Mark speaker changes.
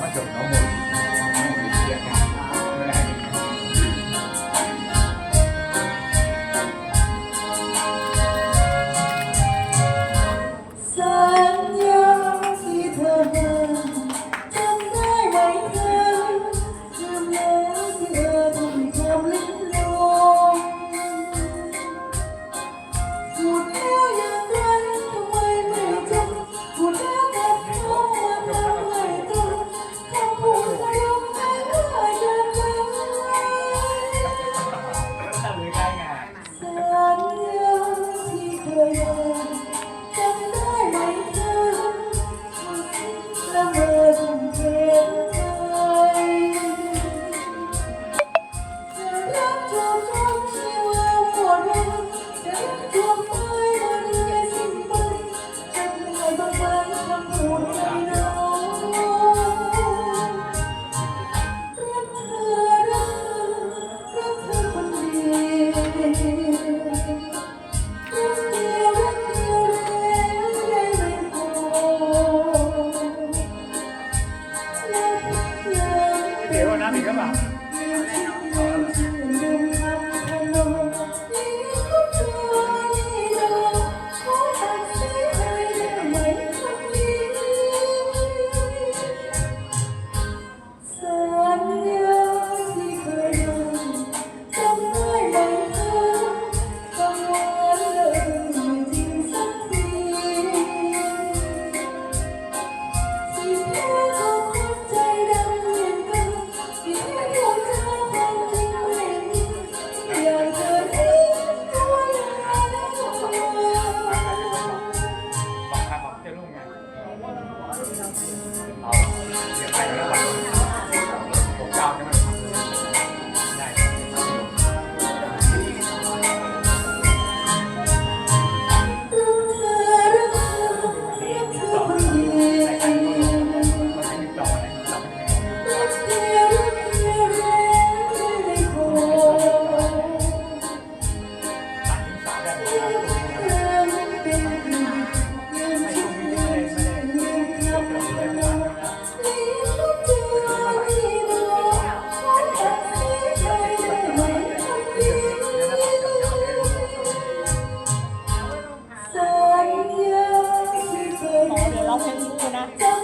Speaker 1: like a normal. เดี๋
Speaker 2: ยวนะพี่ก็บ 要快
Speaker 1: 点，要快。 ล
Speaker 2: องเพลงนี้ดูนะ